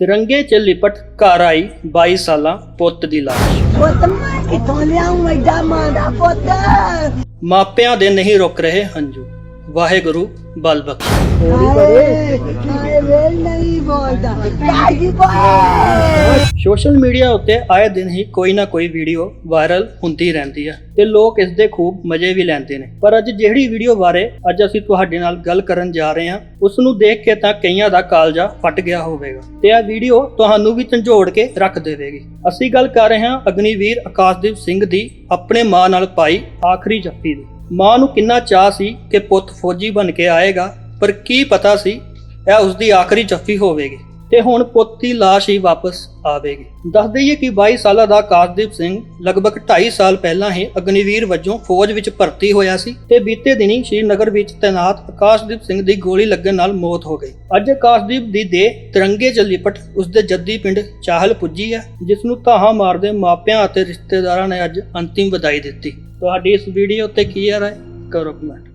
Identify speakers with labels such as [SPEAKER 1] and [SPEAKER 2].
[SPEAKER 1] ਤਿਰੰਗੇ 'ਚ ਲਿਪਟ ਘਰ ਆਈ 22 ਸਾਲਾਂ ਪੁੱਤ ਦੀ ਲਾਸ਼।
[SPEAKER 2] ਪੁੱਤ ਮੈਂ ਕਿੱਥੋਂ ਲਿਆਉਂ ਐਡਾ ਮਾਂ ਦਾ ਪੁੱਤ?
[SPEAKER 1] ਮਾਪਿਆਂ ਦੇ ਨਹੀਂ ਰੁਕ ਰਹੇ ਹੰਝੂ। ਵਾਹਿਗੁਰੂ ਬਲ ਬਖਸ਼।
[SPEAKER 2] ਹਾਏ ਹਾਏ
[SPEAKER 1] ਸੋਸ਼ਲ ਮੀਡੀਆ ਉੱਤੇ ਆਏ ਦਿਨ ਹੀ ਕੋਈ ਨਾ ਕੋਈ ਵੀਡੀਓ ਵਾਇਰਲ ਹੁੰਦੀ ਰਹਿੰਦੀ ਹੈ ਤੇ ਲੋਕ ਇਸ ਦੇ ਖੂਬ ਮਜ਼ੇ ਵੀ ਲੈਂਦੇ ਨੇ। ਪਰ ਅੱਜ ਜਿਹੜੀ ਵੀਡੀਓ ਬਾਰੇ ਅੱਜ ਅਸੀਂ ਤੁਹਾਡੇ ਨਾਲ ਗੱਲ ਕਰਨ ਜਾ ਰਹੇ ਹਾਂ ਉਸ ਨੂੰ ਦੇਖ ਕੇ ਤਾਂ ਕਈਆਂ ਦਾ ਕਾਲਜਾ ਫਟ ਗਿਆ ਹੋਵੇਗਾ ਤੇ ਇਹ ਵੀਡੀਓ ਤੁਹਾਨੂੰ ਵੀ ਝੰਜੋੜ ਕੇ ਰੱਖ ਦੇਵੇਗੀ। ਅਸੀਂ ਗੱਲ ਕਰ ਰਹੇ ਹਾਂ ਅਗਨੀਵੀਰ ਆਕਾਸ਼ਦੀਪ ਸਿੰਘ ਦੀ ਆਪਣੇ ਮਾਂ ਨਾਲ ਪਾਈ ਆਖਰੀ ਜੱਫੀ ਦੀ। ਮਾਂ ਨੂੰ ਕਿੰਨਾ ਚਾਹ ਸੀ ਕਿ ਪੁੱਤ ਫੌਜੀ ਬਣ ਕੇ ਆਏਗਾ ਪਰ ਕੀ ਪਤਾ ਸੀ ਇਹ ਉਸ ਦੀ ਆਖਰੀ ਜੱਫੀ ਹੋਵੇਗੀ ਤੇ ਹੁਣ ਪੁੱਤ ਦੀ ਲਾਸ਼ ਹੀ ਵਾਪਸ ਆਵੇਗੀ। ਦੱਸ ਦਈਏ ਕਿ 22 ਸਾਲਾਂ ਦਾ ਆਕਾਸ਼ਦੀਪ ਸਿੰਘ ਲਗਭਗ 2.5 ਸਾਲ ਪਹਿਲਾਂ ਹੀ ਅਗਨੀਵੀਰ ਵਜੋਂ ਫੌਜ ਵਿੱਚ ਭਰਤੀ ਹੋਇਆ ਸੀ ਤੇ ਬੀਤੇ ਦਿਨੀ ਸ਼੍ਰੀਨਗਰ ਵਿੱਚ ਤੈਨਾਤ ਆਕਾਸ਼ਦੀਪ ਸਿੰਘ ਦੀ ਗੋਲੀ ਲੱਗਣ ਨਾਲ ਮੌਤ ਹੋ ਗਈ। ਅੱਜ ਆਕਾਸ਼ਦੀਪ ਦੀ ਦੇਹ ਤਿਰੰਗੇ 'ਚ ਲਿਪਟ ਉਸ ਜੱਦੀ ਪਿੰਡ ਚਾਹਲ ਪੁੱਜੀ ਹੈ, ਜਿਸ ਨੂੰ ਧਾਹਾਂ ਮਾਰਦੇ ਮਾਪਿਆਂ ਅਤੇ ਰਿਸ਼ਤੇਦਾਰਾਂ ਨੇ ਅੱਜ ਅੰਤਿਮ ਵਿਦਾਈ ਦਿੱਤੀ। ਤੁਹਾਡੀ ਇਸ ਵੀਡੀਓ ਉੱਤੇ ਕੀ ਹੈ ਰਾਏ? ਕਰੋ ਕਮੈਂਟ।